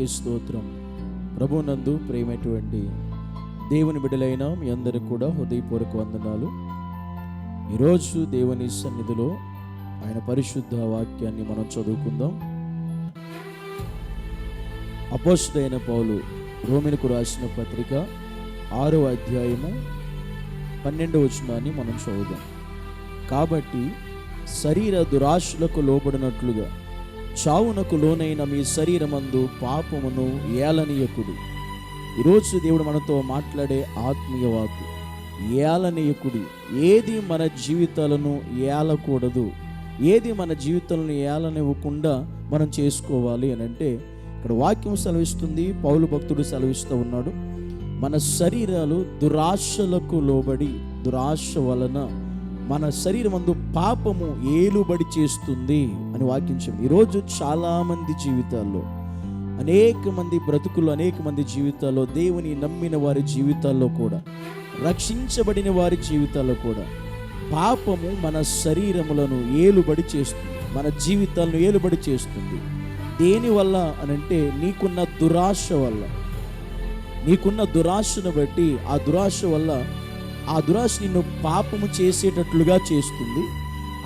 దేవునికి స్తోత్రం. ప్రభునందు ప్రేమటువంటి దేవుని బిడ్డలైన మీ అందరికి కూడా హృదయపూర్వక వందనాలు. ఈరోజు దేవుని సన్నిధిలో ఆయన పరిశుద్ధ వాక్యాన్ని మనం చదువుకుందాం. అపోస్తుడైన పౌలు రోమిలకు రాసిన పత్రిక ఆరో అధ్యాయము పన్నెండవ వచనాన్ని మనం చదువుదాం. కాబట్టి శరీర దురాశలకు లోబడినట్లుగా చావునకు లోనైన మీ శరీరమందు పాపమును ఏలనీయకుడు. ఈరోజు దేవుడు మనతో మాట్లాడే ఆత్మీయ వాకు ఏలనీయకుడు ఏది మన జీవితాలను ఏలకూడదు. ఏది మన జీవితాలను ఏలనివ్వకుండా మనం చేసుకోవాలి అని అంటే ఇక్కడ వాక్యం సెలవిస్తుంది పౌలు భక్తుడు సెలవిస్తూ ఉన్నాడు. మన శరీరాలు దురాశలకు లోబడి దురాశ వలన మన శరీరం అందు పాపము ఏలుబడి చేస్తుంది అని వాక్యం ఈరోజు చాలామంది జీవితాల్లో అనేక మంది బ్రతుకులు అనేక మంది జీవితాల్లో దేవుని నమ్మిన వారి జీవితాల్లో కూడా రక్షించబడిన వారి జీవితాల్లో కూడా పాపము మన శరీరములను ఏలుబడి చేస్తుంది. మన జీవితాలను ఏలుబడి చేస్తుంది. దేనివల్ల అనంటే నీకున్న దురాశ వల్ల. నీకున్న దురాశను బట్టి ఆ దురాశ వల్ల ఆ దురాశ నిన్ను పాపము చేసేటట్లుగా చేస్తుంది.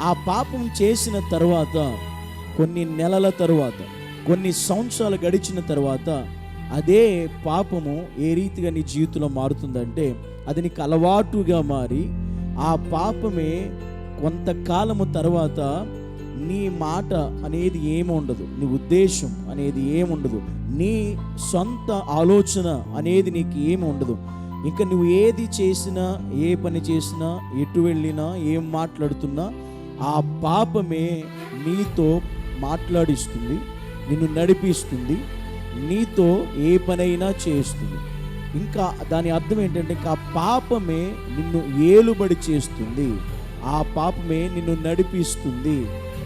ఆ పాపం చేసిన తర్వాత కొన్ని నెలల తరువాత కొన్ని సంవత్సరాలు గడిచిన తర్వాత అదే పాపము ఏ రీతిగా నీ జీవితంలో మారుతుందంటే అది నీకు అలవాటుగా మారి ఆ పాపమే కొంతకాలము తర్వాత నీ మాట అనేది ఏమి ఉండదు నీ ఉద్దేశం అనేది ఏముండదు నీ సొంత ఆలోచన అనేది నీకు ఏమి ఉండదు. ఇంకా నువ్వు ఏది చేసినా ఏ పని చేసినా ఎటు వెళ్ళినా ఏం మాట్లాడుతున్నా ఆ పాపమే నీతో మాట్లాడిస్తుంది నిన్ను నడిపిస్తుంది నీతో ఏ పనైనా చేస్తుంది. ఇంకా దాని అర్థం ఏంటంటే ఇంకా పాపమే నిన్ను ఏలుబడి చేస్తుంది. ఆ పాపమే నిన్ను నడిపిస్తుంది.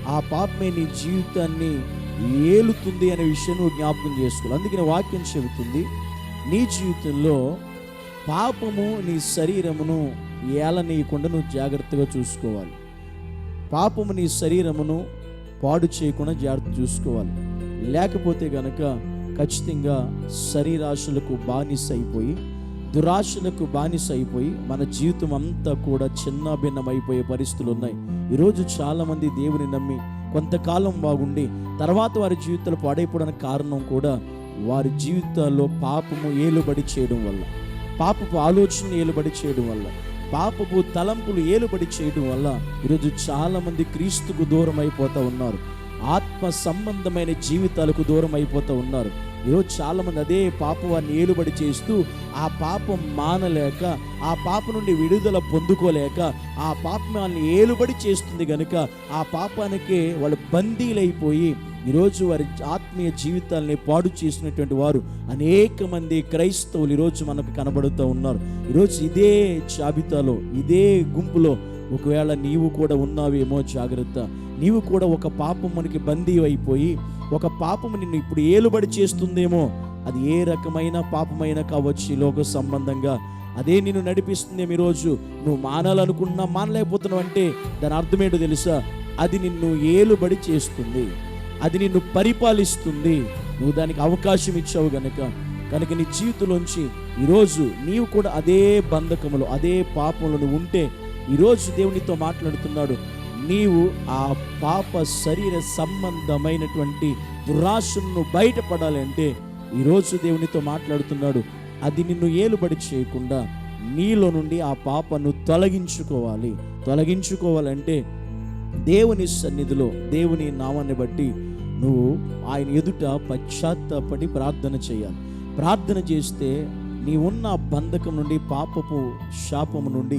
ఆ పాపమే నీ జీవితాన్ని ఏలుతుంది అనే విషయం నువ్వు జ్ఞాపకం చేసుకోవాలి. అందుకని వాక్యం చెబుతుంది నీ జీవితంలో పాపము నీ శరీరమును ఏలనీయకుండా నువ్వు జాగ్రత్తగా చూసుకోవాలి. పాపము నీ శరీరమును పాడు చేయకుండా జాగ్రత్త చూసుకోవాలి. లేకపోతే గనక ఖచ్చితంగా శరీరాశులకు బానిస అయిపోయి దురాశలకు బానిస అయిపోయి మన జీవితం అంతా కూడా చిన్న భిన్నమైపోయే పరిస్థితులు ఉన్నాయి. ఈరోజు చాలామంది దేవుని నమ్మి కొంతకాలం బాగుండి తర్వాత వారి జీవితాలు పాడైపోవడానికి కారణం కూడా వారి జీవితాల్లో పాపము ఏలుబడి చేయడం వల్ల. పాపపు ఆలోచన ఏలుబడి చేయడం వల్ల పాపపు తలంపులు ఏలుబడి చేయడం వల్ల ఈరోజు చాలామంది క్రీస్తుకు దూరం అయిపోతూ ఉన్నారు. ఆత్మ సంబంధమైన జీవితాలకు దూరం అయిపోతూ ఉన్నారు. ఈరోజు చాలామంది అదే పాపవాన్ని ఏలుబడి చేస్తూ ఆ పాపం మానలేక ఆ పాప నుండి విడుదల పొందుకోలేక ఆ పాపాన్ని ఏలుబడి చేస్తుంది కనుక ఆ పాపానికే వాళ్ళు బందీలైపోయి ఈరోజు వారి ఆత్మీయ జీవితాల్ని పాడు చేసినటువంటి వారు అనేక మంది క్రైస్తవులు ఈరోజు మనకు కనబడుతూ ఉన్నారు. ఈరోజు ఇదే జాబితాలో ఇదే గుంపులో ఒకవేళ నీవు కూడా ఉన్నావేమో జాగ్రత్త. నీవు కూడా ఒక పాపం మనకి బందీ అయిపోయి ఒక పాపము నిన్ను ఇప్పుడు ఏలుబడి చేస్తుందేమో అది ఏ రకమైన పాపమైనా కావచ్చు లోక సంబంధంగా. అదే నిన్ను నడిపిస్తుందేమో ఈరోజు? నువ్వు మానాలనుకున్నా మానలేకపోతున్నావు అంటే దాని అర్థమేంటో తెలుసా? అది నిన్ను ఏలుబడి చేస్తుంది. అది నిన్ను పరిపాలిస్తుంది. నువ్వు దానికి అవకాశం ఇచ్చావు గనక కనుక నీ జీవితంలోంచి ఈరోజు నీవు కూడా అదే బంధకములు అదే పాపంలో ఉంటే ఈరోజు దేవునితో మాట్లాడుతున్నాడు. నీవు ఆ పాప శరీర సంబంధమైనటువంటి దురాశను బయటపడాలి అంటే ఈరోజు దేవునితో మాట్లాడుతున్నాడు. అది నిన్ను ఏలుబడి చేయకుండా నీలో నుండి ఆ పాపను తొలగించుకోవాలి. తొలగించుకోవాలంటే దేవుని సన్నిధిలో దేవుని నామాన్ని బట్టి నువ్వు ఆయన ఎదుట పశ్చాత్తపడి ప్రార్థన చేయాలి. ప్రార్థన చేస్తే నీ ఉన్న బంధకం నుండి పాపపు శాపము నుండి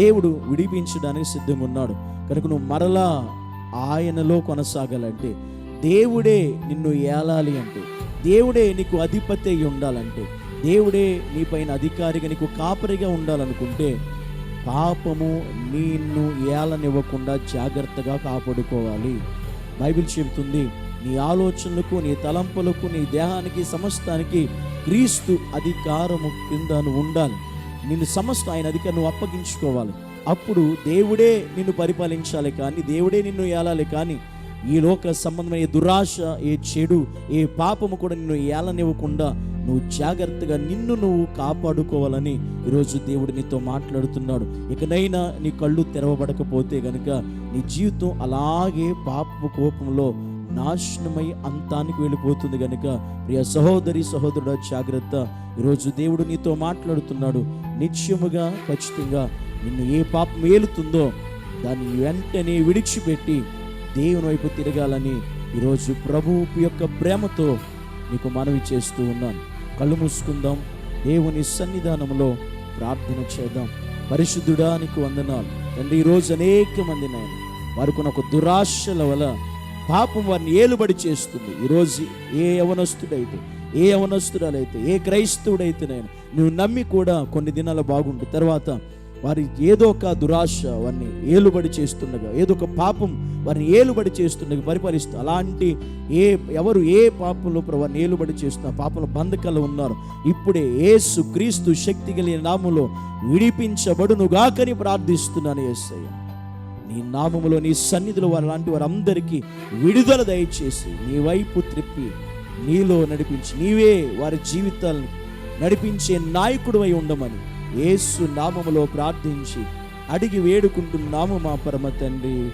దేవుడు విడిపించడానికి సిద్ధమున్నాడు. కనుక నువ్వు మరలా ఆయనలో కొనసాగాలంటే దేవుడే నిన్ను ఏలాలి అంటే దేవుడే నీకు అధిపతి అయి ఉండాలంటే దేవుడే నీ పైన అధికారిగా నీకు కాపరిగా ఉండాలనుకుంటే పాపము నిన్ను ఏలనివ్వకుండా జాగ్రత్తగా కాపాడుకోవాలి. బైబిల్ చెబుతుంది నీ ఆలోచనలకు నీ తలంపులకు నీ దేహానికి సమస్తానికి క్రీస్తు అధికారము కింద నువ్వు ఉండాలి. నిన్ను సమస్త ఆయన అధికారం నువ్వు అప్పగించుకోవాలి. అప్పుడు దేవుడే నిన్ను పరిపాలించాలి కానీ దేవుడే నిన్ను ఏలాలి కానీ ఈ లోక సంబంధమైన దురాశ ఏ చెడు ఏ పాపము కూడా నిన్ను ఏలనివ్వకుండా నువ్వు జాగ్రత్తగా నిన్ను నువ్వు కాపాడుకోవాలని ఈరోజు దేవుడు నీతో మాట్లాడుతున్నాడు. ఇకనైనా నీ కళ్ళు తెరవబడకపోతే గనుక నీ జీవితం అలాగే పాపపు కోపంలో నాశనమై అంతానికి వెళ్ళిపోతుంది కనుక ప్రియ సహోదరి సహోదరుడు జాగ్రత్త. ఈరోజు దేవుడు నీతో మాట్లాడుతున్నాడు. నిత్యముగా ఖచ్చితంగా నిన్ను ఏ పాపం ఏలుతుందో దాన్ని వెంటనే విడిచిపెట్టి దేవుని వైపు తిరగాలని ఈరోజు ప్రభువు యొక్క ప్రేమతో నీకు మనవి చేస్తూ ఉన్నాను. కళ్ళు మూసుకుందాం. దేవుని సన్నిధానంలో ప్రార్థన చేద్దాం. పరిశుద్ధుడా నీకు వందనాలు. తండ్రి ఈరోజు అనేక మంది నాయన వారికి ఒక దురాశల వల్ల పాపం వారిని ఏలుబడి చేస్తుంది. ఈరోజు ఏ యవనస్తుడైతే ఏ యవనస్తురాలైతే ఏ క్రైస్తవుడైతే నేను నువ్వు నమ్మి కూడా కొన్ని దినాలు బాగుండు. తర్వాత వారి ఏదో ఒక దురాశ వారిని ఏలుబడి చేస్తుండగా ఏదో ఒక పాపం వారిని ఏలుబడి చేస్తుండగా పరిపాలిస్తూ అలాంటి ఏ ఎవరు ఏ పాపంలో వారిని ఏలుబడి చేస్తున్న పాపల బంధకాలు ఉన్నారు ఇప్పుడే యేసు క్రీస్తు శక్తి కలిగిన నామంలో విడిపించబడునుగాకని ప్రార్థిస్తున్నాను యేసయ్య. నీ నామములో నీ సన్నిధిలో వారు లాంటి వారందరికీ విడుదల దయచేసి నీ వైపు త్రిప్పి నీలో నడిపించి నీవే వారి జీవితాలను నడిపించే నాయకుడు అయి ఉండమని ఏసు నామములో ప్రార్థించి అడిగి వేడుకుంటున్నాము మా పరమ తండ్రి.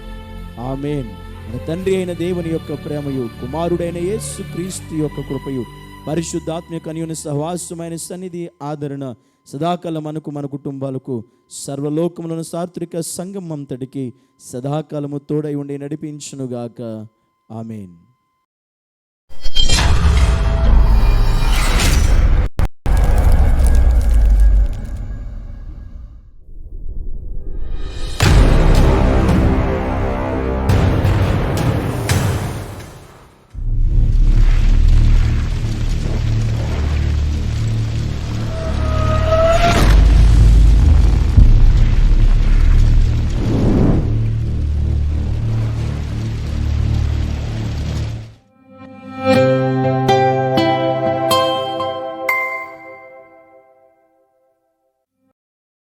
ఆమెన్. మన తండ్రి అయిన దేవుని యొక్క ప్రేమయు కుమారుడైన యేసు క్రీస్తు యొక్క కృపయు పరిశుద్ధాత్మ కన్యుని సహవాసమైన సన్నిధి ఆదరణ సదాకాలం మనకు మన కుటుంబాలకు సర్వలోకములను సాత్విక సంగమం అంతటికి సదాకాలము తోడై ఉండి నడిపించునుగాక. ఆమెన్.